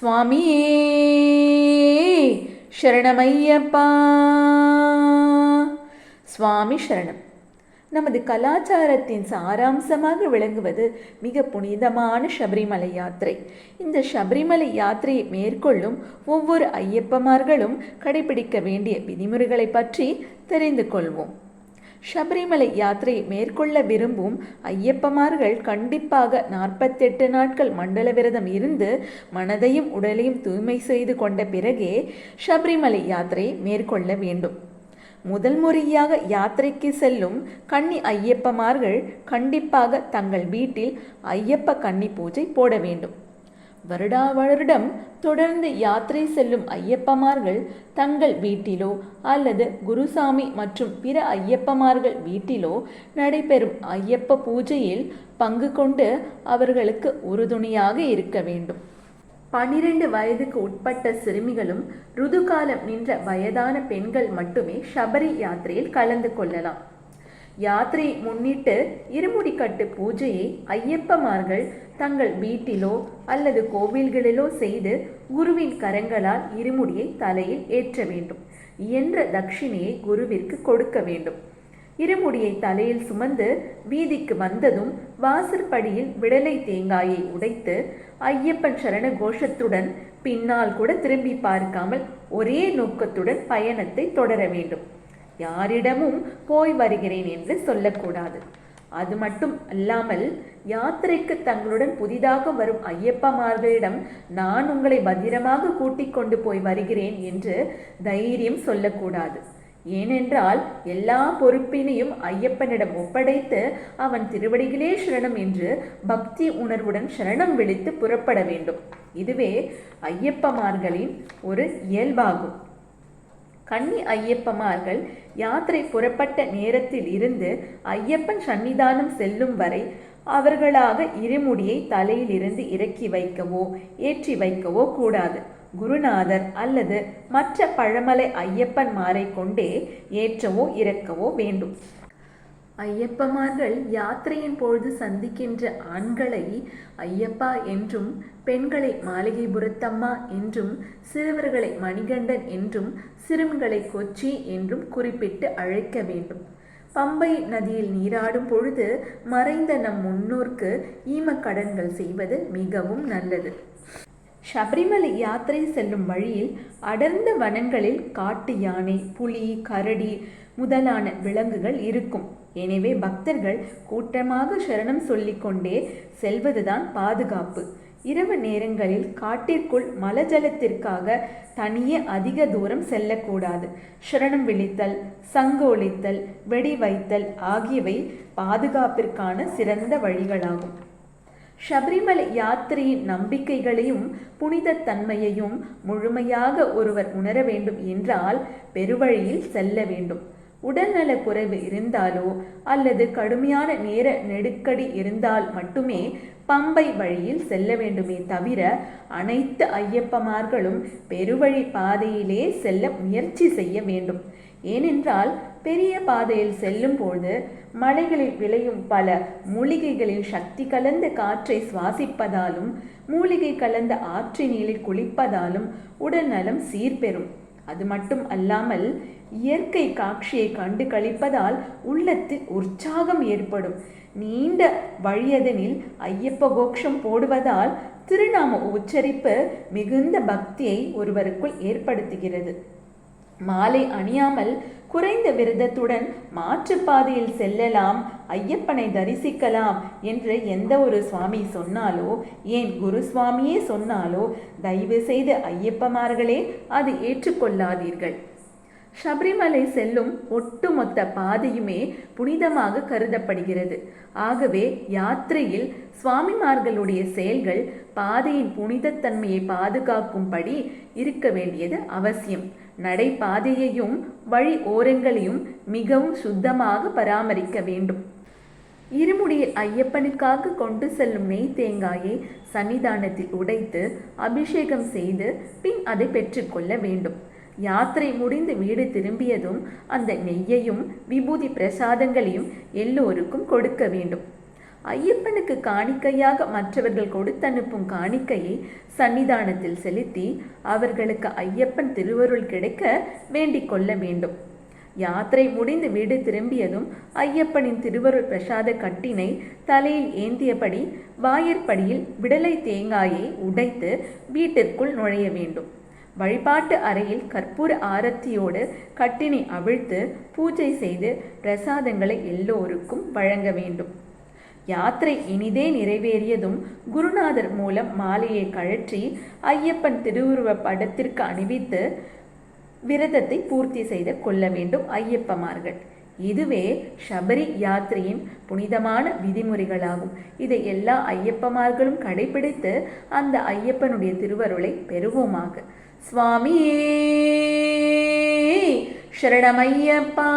சுவாமியே சரணமையப்பா. சுவாமி சரணம். நமது கலாச்சாரத்தின் சாராம்சமாக விளங்குவது மிக புனிதமான சபரிமலை யாத்திரை. இந்த சபரிமலை யாத்திரையை மேற்கொள்ளும் ஒவ்வொரு ஐயப்பமார்களும் கடைபிடிக்க வேண்டிய விதிமுறைகளை பற்றி தெரிந்து கொள்வோம். சபரிமலை யாத்திரை மேற்கொள்ள விரும்பும் ஐயப்பமார்கள் கண்டிப்பாக நாற்பத்தெட்டு நாட்கள் மண்டல விரதம் இருந்து மனதையும் உடலையும் தூய்மை செய்து கொண்ட பிறகே சபரிமலை யாத்திரை மேற்கொள்ள வேண்டும் முதல் முறையாக யாத்திரைக்கு செல்லும் கன்னி ஐயப்பமார்கள் கண்டிப்பாக தங்கள் வீட்டில் ஐயப்ப கன்னி பூஜை போட வேண்டும் வருடா வருடம் தொடர்ந்து யாத்திரை செல்லும் ஐயப்பமார்கள் தங்கள் வீட்டிலோ அல்லது குருசாமி மற்றும் பிற ஐயப்பமார்கள் வீட்டிலோ நடைபெறும் ஐயப்ப பூஜையில் பங்கு கொண்டு அவர்களுக்கு உறுதுணையாக இருக்க வேண்டும். பனிரெண்டு வயதுக்கு உட்பட்ட சிறுமிகளும் ருதுகாலம் நின்ற வயதான பெண்கள் மட்டுமே சபரி யாத்திரையில் கலந்து கொள்ளலாம். யாத்திரை முன்னிட்டு இருமுடிக்கட்டு பூஜையை ஐயப்பமார்கள் தங்கள் வீட்டிலோ அல்லது கோவில்களிலோ செய்து குருவின் கரங்களால் இருமுடியை தலையில் ஏற்ற வேண்டும் இயன்ற தட்சிணையை குருவிற்கு கொடுக்க வேண்டும். இருமுடியை தலையில் சுமந்து வீதிக்கு வந்ததும் வாசற்படியில் விடலை தேங்காயை உடைத்து ஐயப்பன் சரண கோஷத்துடன் பின்னால் கூட திரும்பி பார்க்காமல் ஒரே நோக்கத்துடன் பயணத்தை தொடர வேண்டும். யாரிடமும் போய் வருகிறேன் என்று சொல்லக்கூடாது. அது மட்டும் அல்லாமல் யாத்திரைக்கு தங்களுடன் புதிதாக வரும் ஐயப்பமார்களிடம் நான் உங்களை பத்திரமாக கூட்டிக் கொண்டு போய் வருகிறேன் என்று தைரியம் சொல்லக்கூடாது. ஏனென்றால் எல்லா பொறுப்பினையும் ஐயப்பனிடம் ஒப்படைத்து அவன் திருவடிகளே சரணம் என்று பக்தி உணர்வுடன் சரணம் விழித்து புறப்பட வேண்டும். இதுவே ஐயப்பமார்களின் ஒரு இயல்பாகும். கன்னி ஐயப்பமார்கள் யாத்திரை புறப்பட்ட நேரத்தில் இருந்து ஐயப்பன் சன்னிதானம் செல்லும் வரை அவர்களாக இருமுடியை தலையிலிருந்து இறக்கி வைக்கவோ ஏற்றி வைக்கவோ கூடாது. குருநாதர் அல்லது மற்ற பழமலை ஐயப்பன்மாரை கொண்டே ஏற்றவோ இறக்கவோ வேண்டும். ஐயப்பமார்கள் யாத்திரையின் பொழுது சந்திக்கின்ற ஆண்களை ஐயப்பா என்றும் பெண்களை மாளிகைபுரத்தம்மா என்றும் சிறுவர்களை மணிகண்டன் என்றும் சிறுமிகளை கொச்சி என்றும் குறிப்பிட்டு அழைக்க வேண்டும். பம்பை நதியில் நீராடும் பொழுது மறைந்த நம் முன்னோர்க்கு ஈமக்கடன்கள் செய்வது மிகவும் நல்லது. சபரிமலை யாத்திரை செல்லும் வழியில் அடர்ந்த வனங்களில் காட்டு யானை புலி கரடி முதலான விலங்குகள் இருக்கும். எனவே பக்தர்கள் கூட்டமாக சரணம் சொல்லிக்கொண்டே செல்வதுதான் பாதுகாப்பு. இரவு நேரங்களில் காட்டிற்குள் மலஜலத்திற்காக தனியே அதிக தூரம் செல்லக்கூடாது. சரணம் விழித்தல் சங்கோலித்தல் வெடி வைத்தல் ஆகியவை பாதுகாப்பிற்கான சிறந்த வழிகளாகும். சபரிமலை யாத்திரையின் நம்பிக்கைகளையும் புனித தன்மையையும் முழுமையாக ஒருவர் உணர வேண்டும் என்றால் பெருவழியில் செல்ல வேண்டும். உடல்நலக்குறைவு இருந்தாலோ அல்லது கடுமையான நேர நெருக்கடி இருந்தால் மட்டுமே பம்பை வழியில் செல்ல வேண்டுமே தவிர அனைத்து ஐயப்பமார்களும் பெருவழி பாதையிலே செல்ல முயற்சி செய்ய வேண்டும். ஏனென்றால் பெரிய பாதையில் செல்லும் போது மலைகளில் விளையும் பல மூலிகைகளில் சக்தி கலந்த காற்றை சுவாசிப்பதாலும் மூலிகை கலந்த ஆற்றினிலில் குளிப்பதாலும் உடல் நலம் சீர்பெறும். அது மட்டும் அல்லாமல் இயற்கை காட்சியை கண்டு கழிப்பதால் உள்ளத்தில் உற்சாகம் ஏற்படும். நீண்ட வழியதனில் ஐயப்ப கோஷம் போடுவதால் திருநாம உச்சரிப்பு மிகுந்த பக்தியை ஒருவருக்குள் ஏற்படுத்துகிறது. மாலை அணியாமல் குறைந்த விரதத்துடன் மாற்றுப்பாதையில் செல்லலாம் ஐயப்பனை தரிசிக்கலாம் என்று எந்த ஒரு சுவாமி சொன்னாலோ ஏன் குரு சுவாமியே சொன்னாலோ தயவு செய்து ஐயப்பமார்களே அது ஏற்றுக்கொள்ளாதீர்கள். சபரிமலை செல்லும் ஒட்டுமொத்த பாதையுமே புனிதமாக கருதப்படுகிறது. ஆகவே யாத்திரையில் சுவாமிமார்களுடைய செயல்கள் பாதையின் புனிதத்தன்மையை பாதுகாக்கும்படி இருக்க வேண்டியது அவசியம். நடைபாதையையும் வழி ஓரங்களையும் மிகவும் சுத்தமாக பராமரிக்க வேண்டும். இருமுடியில் ஐயப்பனுக்காக கொண்டு செல்லும் நெய் தேங்காயை சன்னிதானத்தில் உடைத்து அபிஷேகம் செய்து பின் அதை பெற்றுக்கொள்ள வேண்டும். யாத்திரை முடிந்து வீடு திரும்பியதும் அந்த நெய்யையும் விபூதி பிரசாதங்களையும் எல்லோருக்கும் கொடுக்க வேண்டும். ஐயப்பனுக்கு காணிக்கையாக மற்றவர்கள் கொடுத்தனுப்பும் காணிக்கையை சன்னிதானத்தில் செலுத்தி அவர்களுக்கு ஐயப்பன் திருவருள் கிடைக்க வேண்டிக் கொள்ள வேண்டும். யாத்திரை முடிந்து வீடு திரும்பியதும் ஐயப்பனின் திருவருள் பிரசாத கட்டினை தலையில் ஏந்தியபடி வாயிற்படியில் விடலை தேங்காயை உடைத்து வீட்டிற்குள் நுழைய வேண்டும். வழிபாட்டு அறையில் கற்பூர ஆரத்தியோடு கட்டினை அவிழ்த்து பூஜை செய்து பிரசாதங்களை எல்லோருக்கும் வழங்க வேண்டும். யாத்திரை இனிதே நிறைவேறியதும் குருநாதர் மூலம் மாலையை கழற்றி ஐயப்பன் திருவுருவ படத்திற்கு அணிவித்து விரதத்தை பூர்த்தி செய்து கொள்ள வேண்டும் ஐயப்பமார்கள். இதுவே சபரி யாத்திரையின் புனிதமான விதிமுறைகளாகும். இதை எல்லா ஐயப்பமார்களும் கடைபிடித்து அந்த ஐயப்பனுடைய திருவருளை பெறுவோமாக. சுவாமியே சரணமையப்பா!